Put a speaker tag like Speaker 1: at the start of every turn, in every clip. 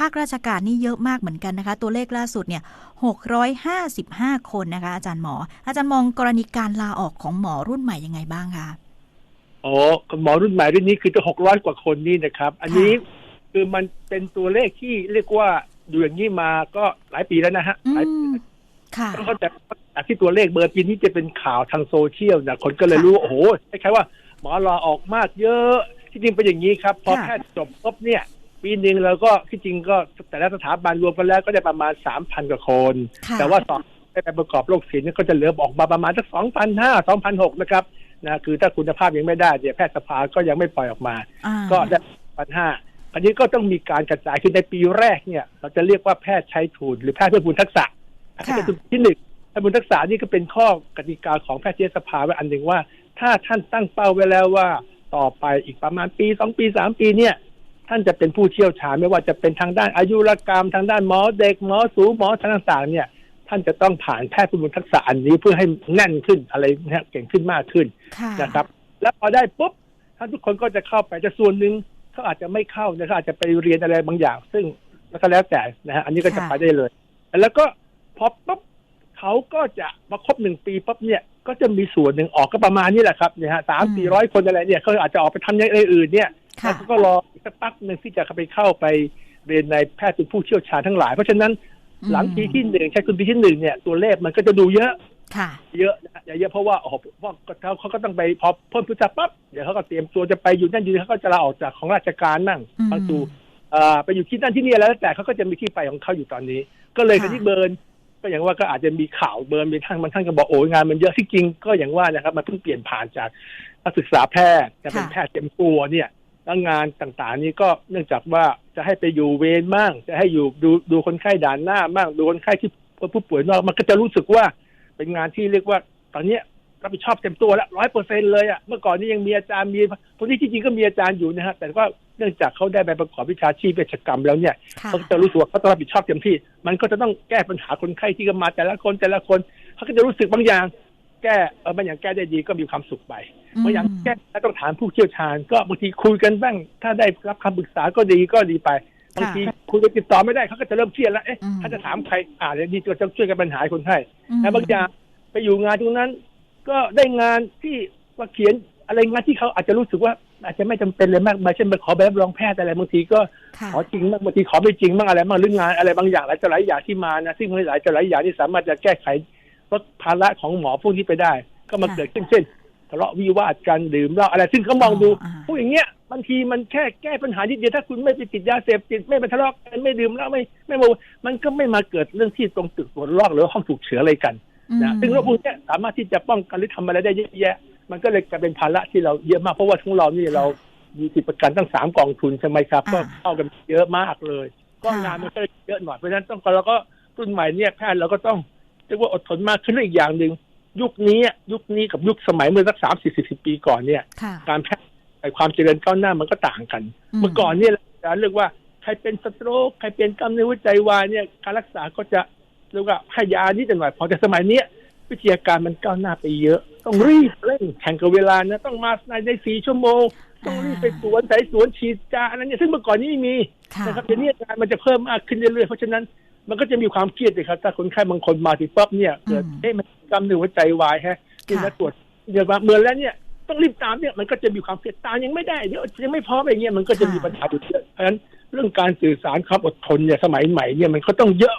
Speaker 1: ภาคราชการนี่เยอะมากเหมือนกันนะคะ ตัวเลขล่าสุดเนี่ย 655 คนนะคะ อาจารย์หมอ อาจารย์มองกรณีการลาออกของหมอรุ่นใหม่ยังไงบ้างคะ
Speaker 2: อ๋อหมอรุ่นใหม่รุ่นนี้คือจะหกร้อยกว่าคนนี่นะครับ อันนี้คือมันเป็นตัวเลขที่เรียกว่าอยู่อย่างนี้มาก็หลายปีแล้วนะฮะ
Speaker 1: อื
Speaker 2: หลายปี
Speaker 1: มค่ะ
Speaker 2: แล้วก็แต่จากที่ตัวเลขเบอร์ปีนี้จะเป็นข่าวทางโซเชียลนะคนก็เลยรู้ว่าโอ้โหคล้ายๆว่าหมอรอออกมากเยอะที่จริงเป็นอย่างนี้ครับ พอ
Speaker 1: ค่ะ
Speaker 2: แพทย์จบปุ๊บเนี่ย ปีหนึ่งเราก็ที่จริงก็แต่ละสถาบันรวมกันแล้วก็ได้ประมาณสามพันกว่าคน
Speaker 1: ค่ะ
Speaker 2: แต่ว่าสอบได้ไปประกอบโรคศิลป์เนี่ยก็จะเหลือออกมาประมาณสักสองพันห้าสองพันหกนะครับนะคือถ้าคุณภาพยังไม่ได้เนี่ยแพทยสภาก็ยังไม่ปล่อยออกมา
Speaker 1: อ่า
Speaker 2: ก็ได้พันห้าอันนี้ก็ต้องมีการกระจายคือในปีแรกเนี่ย เราจะเรียกว่าแพทย์ใช้ทุนหรือแพทย์เพื่อบุญทักษะอันนี้คือที่หนึ่งแพทย์บุญทักษะนี่ก็เป็นข้อกติกาของแพทยสภาไว้อันหนึ่งว่า ถ้าท่านตั้งเป้าไว้แล้วว่า ต่อไปอีกประมาณปีสองปีสามปีเนี่ย ท่านจะเป็นผู้เชี่ยวชาญไม่ว่าจะเป็นทางด้านอายุรกรรม ทางด้านหมอเด็กหมอสูหมอต่างๆเนี่ย ท่านจะต้องผ่านแพทย์ผู้บุญทักษะอันนี้เพื่อให้แน่นขึ้นอะไรนะเก่งขึ้นมากขึ้น
Speaker 1: ค่ะ
Speaker 2: นะครับ แล้วพอได้ปุ๊บท่านทุกคนก็จะเข้าไปจะส่วนหนึ่งเขาอาจจะไม่เข้านะครับอาจจะไปเรียนอะไรบางอย่าง ซึ่งแล้วก็แล้วแต่นะฮะอันนี้ก็จะไปได้เลย แล้วก็พอปุ๊บเขาก็จะมาครบหนึ่งปีปุ๊บเนี่ยก็จะมีส่วนหนึ่งออกก็ประมาณนี้แหละครับเนี่ยฮะสามสี่ร้อยคนอะไรเนี่ยเขาอาจจะออกไปทำอย่างอื่นเนี่ย
Speaker 1: ค่ะ
Speaker 2: แล้วก็รออีกสักพักหนึ่งที่จะไปเข้าไปเรียนในแพทย์เป็นผู้เชี่ยวชาญทั้งหลาย เพราะฉะนั้นหลังปีที่หนึ่งใช้คุณปีที่หนึ่งเนี่ยตัวเลขมันก็จะดูเยอะ
Speaker 1: ค่ะ
Speaker 2: เยอะนะอย่าเยอะเพราะว่าโอ้โหเพราะเขาเขาก็ต้องไปพอเพิ่มพุทธปั๊บเดี๋ยวเขาก็เตรียมตัวจะไปอยู่นั่นอยู่นี่เขาก็จะลาออกจากของราชการนั่ง
Speaker 1: อืม
Speaker 2: บางตูเอ่อไปอยู่ที่นั่นที่นี่แล้วแต่เขาก็จะมีที่ไปของเขาอยู่ตอนนี้ ก็เลย
Speaker 1: ค่ะ
Speaker 2: กันที่เบิร์นก็อย่างว่าก็อาจจะมีข่าวเบิร์นมีท่านบางท่านก็บอกโอ้ยงานมันเยอะที่จริงก็อย่างว่านะครับมันเพิ่งเปลี่ยนผ่านจากนักศึกษาแพทย์จะเป็นแพทย์เต็มตัวเนี่ย แล้วงานต่างๆ นี้ก็เนื่องจากว่าจะให้ไปอยู่เวรมั่งจะให้อยู่ดูดูคนไข้ด่านหน้ามั่งดูคนไข้ที่ผู้ป่วยนอกมันก็จะรู้สึกว่าเป็นงานที่เรียกว่า ตอนเนี้ยรับผิดชอบเต็มตัวแล้วร้อยเปอร์เซ็นเลยอะเมื่อก่อนนี้ยังมีอาจารย์มีคนที่จริงๆก็มีอาจารย์อยู่นะฮะแต่ก็เนื่องจากเขาได้ใบประกอบวิชาชีพเวชกรรมแล้วเนี่ย
Speaker 1: ค่ะ
Speaker 2: เขาจะรู้สึกว่าเขาต้องรับผิดชอบเต็มที่ มันก็จะต้องแก้ปัญหาคนไข้ที่ก็มาแต่ละคนแต่ละคนเขาก็จะรู้สึกบางอย่าง แก้เออบางอย่างแก้ได้ดีก็มีความสุขไปบางอย่างแก้แล้วต้องถามผู้เชี่ยวชาญ ก็บางทีคุยกันบ้าง ถ้าได้รับคำปรึกษาก็ดีก็ดีไปบางทีคุยกันติดต่อไม่ได้เขาก็จะเริ่มเครียดแล้วเอ๊ะ
Speaker 1: อืม
Speaker 2: ถ้าจะถามใครอ่าเดี๋ยวนี้จะช่วยกันปัญหาให้คนไข้
Speaker 1: อืม
Speaker 2: แต่บางอย่างไปอยู่งานตรงนั้น ก็ได้งานที่ว่าเขียนอะไรงานที่เขาอาจจะรู้สึกว่าอาจจะไม่จำเป็นเลยมากมายเช่นไปขอใบรับรองแพทย์อะไรบางทีก็
Speaker 1: ค่ะ
Speaker 2: ขอจริงบ้างบางทีขอไม่จริงบ้างอะไรบ้างหรืองานอะไรบางอย่างหลายต่อหลายอย่างที่มานะซึ่งหลายต่อหลายอย่างที่สามารถจะแก้ไข ลดภาระของหมอพวกนี้ไปได้ ก็มา
Speaker 1: ค่ะ
Speaker 2: เกิดขึ้นเช่นทะเลาะวิวาทกันดื่มเหล้าอะไรซึ่งเขามองดู
Speaker 1: อ๋ออ่า
Speaker 2: พวกอย่างเงี้ยบางทีมันแค่แก้ปัญหานิดเดียวถ้าคุณไม่ไปติดยาเสพติดไม่ไปทะเลาะกันไม่ดื่มเหล้าไม่ไม่โมมันก็ไม่มาเกิดเรื่องที่ตรงตึกตรวจลอกหรือห้องฉุกเฉินอะไรกันนะ
Speaker 1: อืม
Speaker 2: ซึ่งโรคพวกเนี้ยสามารถที่จะป้องกันหรือทำอะไรได้เยอะแยะ มันก็เลยกลายเป็นภาระที่เราเยอะมากเพราะว่าของเรานี่เรามีสิทธิประกันตั้งสามกองทุนใช่ไหมครับ ก็
Speaker 1: อ่า
Speaker 2: เข้ากันเยอะมากเลย ก็
Speaker 1: ค่ะ
Speaker 2: งานมันก็เลยเยอะหน่อยเพราะฉะนั้นต้องเราก็รุ่นใหม่เนี่ยแพทย์เราก็ต้อง เรียกว่าอดทนมากขึ้นและอีกอย่างหนึ่งยุคนี้ยุคนี้กับยุคสมัยเมื่อสักสามสี่สิบปีก่อนเนี่ย
Speaker 1: ค่ะ
Speaker 2: การแพทย์ไอ้ความเจริญก้าวหน้ามันก็ต่างกัน
Speaker 1: อืม
Speaker 2: เมื่อก่อนเนี่ยเราเรียกว่าใครเป็นสโตรกใครเป็นกล้ามเนื้อหัวใจวายเนี่ยการรักษาก็จะเรียกว่าให้ยานิดหน่อยพอแต่สมัยเนี้ยวิทยาการมันก้าวหน้าไปเยอะ ต้องรีบเร่งแข่งกับเวลานะต้องมาในในสี่ชั่วโมงต้องรีบไปสวนสายสวนฉีดยาอันนั้นเนี่ยซึ่งเมื่อก่อนนี้ไม่มี
Speaker 1: ค่ะ
Speaker 2: นะครับเดี๋ยวนี้งานมันจะเพิ่มมากขึ้นเรื่อยๆเพราะฉะนั้น มันก็จะมีความเครียดเลยครับ ถ้าคนไข้บางคนมาถึงปั๊บเนี่ยเกิด
Speaker 1: อืม
Speaker 2: เอ๊ะมันกล้ามเนื้อหัวใจวายฮะกินแล้วตรวจเดี๋ยวมาเมื่อแล้วเนี่ยต้องรีบตามเนี่ยมันก็จะมีความเครียดตามยังไม่ได้เดี๋ยวยังไม่พร้อมอะไรเงี้ยมันก็จะมีปัญหาอยู่เยอะเพราะฉะนั้นเรื่องการสื่อสารความอดทนเนี่ยสมัยใหม่เนี่ยมันก็ต้องเยอะ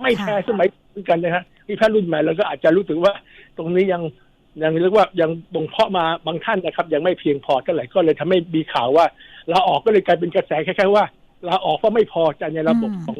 Speaker 2: ไม่แพ้สมัยเหมือนกันนะฮะที่แพทย์รุ่นใหม่เราก็อาจจะรู้สึกว่า ตรงนี้ยังยังเรียกว่ายังบ่งเพาะมาบางท่านนะครับ ยังไม่เพียงพอเท่าไหร่ก็เลยทำให้มีข่าวว่าลาออกก็เลยกลายเป็นกระแสคล้ายๆว่าลาออกเพราะไม่พอใจในระบบ
Speaker 1: อืม
Speaker 2: ของ